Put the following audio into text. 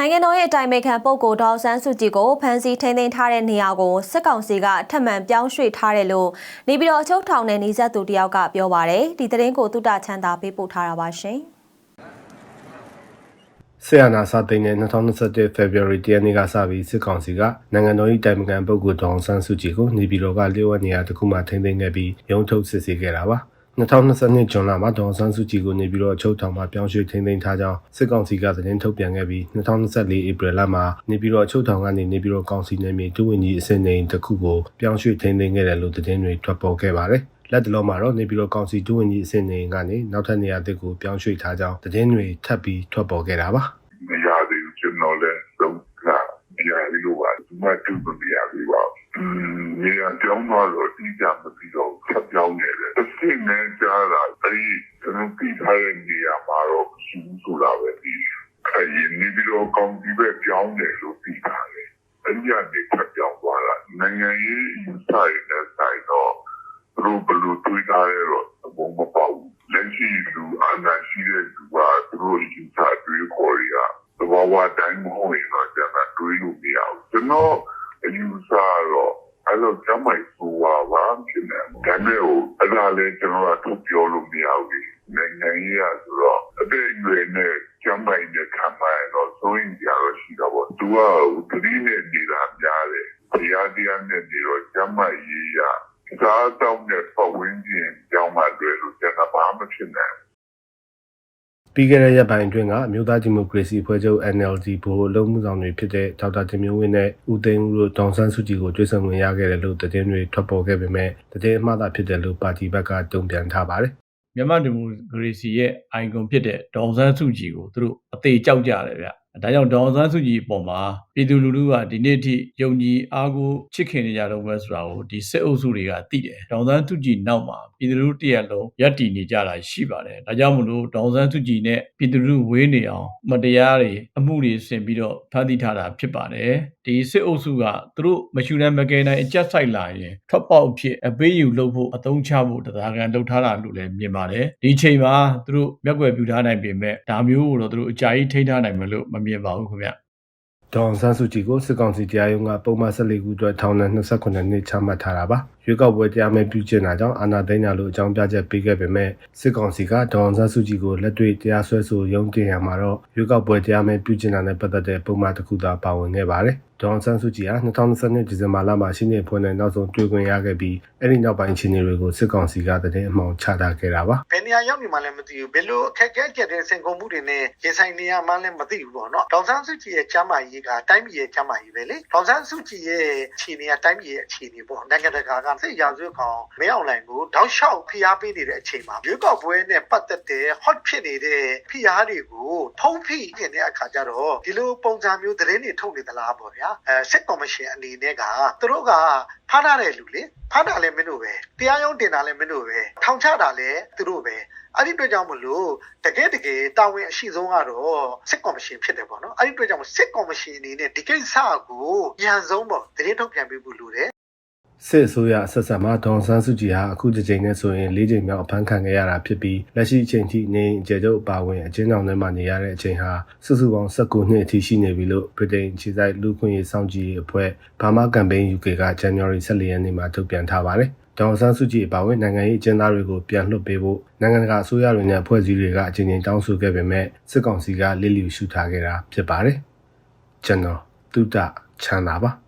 နိုင်ငံတော်ရဲ့အတိုင်ပင်ခံပုဂ္ဂိုလ်ဒေါက်ဆန်းစုကြည်ကိုဖမ်းဆီးထိန်းသိမ်းထားတဲ့နေရာကိုစစ်ကောင်စီကထပ်မံပြောင်းရွှေ့ထားတယ်လို့နေပြည်တော်အချုပ်ထောင်နယ်နေဆက်သူတယောက်ကပြောပါတယ်ဒီသတင်းကိုတုတချမ်းသာပေးပို့ထားတာပါရှင်ဆီယနာစာသိန်းနဲ့2021 February 10ရက်နေ့ကစပြီးစစ်ကောင်စီကနိုင်ငံတော်၏တိုင်ပင်ခံပုဂ္ဂိုလ်ဒေါအောင်ဆန်းစုကြည်ကိုနေပြည်တော်ကလျှို့ဝှက်နေရာတစ်ခုမှထိန်းသိမ်းခဲ့ပြီးရုံးထုတ်စစ်ဆေးခဲ့တာပါ 2022ဇွန်လမှာဒေါအောင်ဆန်းစုကြည်ကိုနေပြည်တော်အချုပ်ထောင်မှာပြောင်းရွှေ့ထိန်းသိမ်းထားကြောင်းစစ်ကောင်စီကသတင်းထုတ်ပြန်ခဲ့ပြီး2024ဧပြီလမှာနေပြည်တော်အချုပ်ထောင်ကနေနေပြည်တော်ကောင်စီနယ်မြေတူဝင်ကြီးအစင်းနေတစ်ခုကိုပြောင်းရွှေ့ထိန်းသိမ်းခဲ့တယ်လို့သတင်းတွေထွက်ပေါ်ခဲ့ပါတယ်လက်တလုံးမှာတော့နေပြည်တော်ကောင်စီတူဝင်ကြီးအစင်းနေကနေနောက်ထပ်နေရာတစ်ခုပြောင်းရွှေ့ထားကြောင်းသတင်းတွေထပ်ပြီးထွက်ပေါ်ခဲ့တာပါမရသေးဘူးကျွန်တော်လည်းသုံးခါကြရလို့ပါဒီမှာတူမပြရသေးပါဘူးอืมနေရာကြောင်းတော့တိကျမပြီးတော့ဆက်ပြောင်းနေတယ် အစ်စ်နဲ့ကြားတာအဲဒီကျွန်တော်ပြီးထားတဲ့နေရာမှာတော့ရှိဘူးဆိုတာပဲဒီအဲဒီနေပြီးတော့ကောင်းဒီပဲပြောင်းတယ်လို့ပြီးထားတယ်အဲဒီကနေဆက်ပြောင်းသွားတာနိုင်ငံရေးအဆိုင်နဲ့ဆိုင်တော့သူတို့ဘယ်လိုတွေးထားရဲတော့ဘုံမပေါ့ဘူးလက်ရှိလူအနာရှိတဲ့သူကသူတို့ယူဆတွေးခေါ်ရသဘာဝတိုင်းမဟုတ်ရင်တော့ကျွန်တော်တွေးလို့မရဘူးကျွန်တော်အယူဆတော့ အဲ့လိုကျမိုက်ဆိုတာဘာဖြစ်နေလဲဒါနဲ့ဟိုအဲ့ဒါလည်းကျွန်တော်ကထုတ်ပြောလို့မရဘူးနိုင်ငံရေးရဆိုတော့အတဲ့အရွယ်နဲ့ကျမိုက်နဲ့ခံမှန်းတော့ဆိုရင်ကြတော့ရှိတော့ပေါ့သူကဟိုတတိနဲ့နေတာများတယ်တရားတရားနဲ့နေတော့ကျမိုက်ရေးရစားတော့တဲ့ပတ်ဝန်းကျင်ကြောင်းမှတွေ့လို့ကျွန်တော်ဘာမှဖြစ်နေဘူး ပြီးခဲ့တဲ့ရက်ပိုင်းအတွင်းကအမျိုးသားဒီမိုကရေစီအဖွဲ့ချုပ် NLD ဗဟိုအလုံးမှုဆောင်တွေဖြစ်တဲ့ဒေါက်တာတင်မျိုးဝင်းနဲ့ဦးသိန်းဦးတို့ဒေါန်ဆန်းစုကြည်ကိုတွေ့ဆုံဝင်ရခဲ့တယ်လို့သတင်းတွေထွက်ပေါ်ခဲ့ပေမဲ့သတင်းအမှားသာဖြစ်တယ်လို့ပါတီဘက်ကတုံ့ပြန်ထားပါတယ်မြန်မာဒီမိုကရေစီရဲ့ icon ဖြစ်တဲ့ဒေါအောင်ဆန်းစုကြည်ကိုသူတို့အသေးကြောက်ကြတယ်ဗျ။ ဒါကြောင့်ဒေါအောင်ဆန်းစုကြည်အပေါ်မှာပြည်သူလူထုကဒီနေ့ထိယုံကြည်အားကိုးချစ်ခင်နေကြတော့ပဲဆိုတာကိုဒီစစ်အုပ်စုတွေကသိတယ်။ဒေါအောင်ဆန်းစုကြည်နောက်မှာပြည်သူလူထုတရက်လုံးရပ်တည်နေကြတာရှိပါတယ်။ဒါကြောင့်မလို့ဒေါအောင်ဆန်းစုကြည်နဲ့ပြည်သူလူထုဝေးနေအောင်မတရားတွေအမှုတွေဆင်ပြီးတော့ဖန်တီးထားတာဖြစ်ပါတယ်။ဒီစစ်အုပ်စုကသူတို့မရှူနိုင်မကယ်နိုင်အကြက်ဆိုင်လာရင်ထွက်ပေါက်အဖြစ်အပေးယူလုပ်ဖို့အသုံးချဖို့တရားခံလုပ်ထားတာလို့လည်းမြင်ပါတယ်ဒီအချိန်မှာသူတို့မျက်ွယ်ပြူထားနိုင်ပေမဲ့ဒါမျိုးကိုတော့သူတို့အကြာကြီးထိန်းထားနိုင်မယ်လို့မမြင်ပါဘူးခင်ဗျဒေါန်ဆန်းစုကြည်ကိုစစ်ကောင်စီတရားရုံးကပုံမှန်14ခုအတွက်ထောင်ဒဏ်28နှစ်ချမှတ်ထားတာပါ ရွေးကောက်ပွဲတရားမဲ့ပြုကျင့်တာကြောင့်အာဏာသိမ်းတာလို့အကြောင်းပြချက်ပေးခဲ့ပေမဲ့စစ်ကောင်စီကဒေါန်ဆန်းစုကြည်ကိုလက်တွေ့တရားစွဲဆိုရုံးတင်ရမှာတော့ရွေးကောက်ပွဲတရားမဲ့ပြုကျင့်တာနဲ့ပတ်သက်တဲ့ပုံမှန်တစ်ခုသာပါဝင်ခဲ့ပါတယ်ဒေါန်ဆန်းစုကြည်ဟာ2022ဒီဇင်ဘာလမှာရှင်းနေဖွင့်တဲ့နောက်ဆုံးတွေ့ခွင့်ရခဲ့ပြီးအဲ့ဒီနောက်ပိုင်းအခြေအနေတွေကိုစစ်ကောင်စီကတည်င်းအမှောင်ချထားခဲ့တာပါဘယ်နေရာရောက်နေမှလည်းမသိဘူးဘယ်လိုအခက်အခဲကြက်တဲ့စင်ကုန်မှုတွေနဲ့ရင်ဆိုင်နေရမှလည်းမသိဘူးပေါ့နော်ဒေါက်ဆန်းစုကြည်ရဲ့ကျမ်းမာရေးကတိုင်းပြည်ရဲ့ကျမ်းမာရေးပဲလေဒေါက်ဆန်းစုကြည်ရဲ့အခြေအနေကတိုင်းပြည်ရဲ့အခြေအနေပေါ့နိုင်ငံတကာကစိတ်ရာဇဝတ်ကောင်မင်းအောင်လှိုင်ကိုတောက်လျှောက်ဖိအားပေးနေတဲ့အချိန်မှာရွေးကောက်ပွဲနဲ့ပတ်သက်တဲ့ hot ဖြစ်နေတဲ့ဖိအားတွေကိုဖုံးဖိနေတဲ့အခါကျတော့ဒီလိုပုံစံမျိုးသတင်းတွေထုတ်နေသလားပေါ့ဗျာအဲစစ်ကော်မရှင်အနေနဲ့ကသူတို့ကဖမ်းထားတဲ့လူလေဖမ်းတာလည်းမင်းတို့ပဲတရားရုံးတင်တာလည်းမင်းတို့ပဲထောင်ချတာလည်းသူတို့ပဲအဲ့ဒီအတွက်ကြောင့်မလို့တကယ်တကယ်တာဝန်အရှိဆုံးကတော့စစ်ကော်မရှင်ဖြစ်တယ်ပေါ့နော်အဲ့ဒီအတွက်ကြောင့်စစ်ကော်မရှင်အနေနဲ့ဒီကိစ္စကိုညံဆုံးပေါ့သတင်းထုတ်ပြန်ပေးဖို့လိုတယ် စစ်အစိုးရဆက်ဆက်မှာဒေါန်ဆန်းစုကြည်ဟာအခုတစ်ကြိမ်နဲ့ဆိုရင်၄ကြိမ်မြောက်အဖမ်းခံခဲ့ရတာဖြစ်ပြီးလက်ရှိအချိန်ထိနေအကျယ်ချုပ်အပါဝင်အကျဉ်းထောင်ထဲမှာနေရတဲ့အချိန်ဟာစုစုပေါင်း19နှစ်အထိရှိနေပြီလို့ဗြိတိန်ခြေဆိုင်လူခွင့်ရေးစောင့်ကြည့်ရေးအဖွဲ့ဘာမာကမ်ပိန်း UK က January 14ရက်နေ့မှာထုတ်ပြန်ထားပါတယ်။ဒေါန်ဆန်းစုကြည်အပါဝင်နိုင်ငံရေးအကျဉ်းသားတွေကိုပြန်လွှတ်ပေးဖို့နိုင်ငံတကာအစိုးရတွေနဲ့အဖွဲ့အစည်းတွေကအကြိမ်ကြိမ်တောင်းဆိုခဲ့ပေမဲ့စစ်ကောင်စီကလစ်လျူရှုထားခဲ့တာဖြစ်ပါတယ်။ကျွန်တော်တုဒ္ဒချမ်းသာပါ။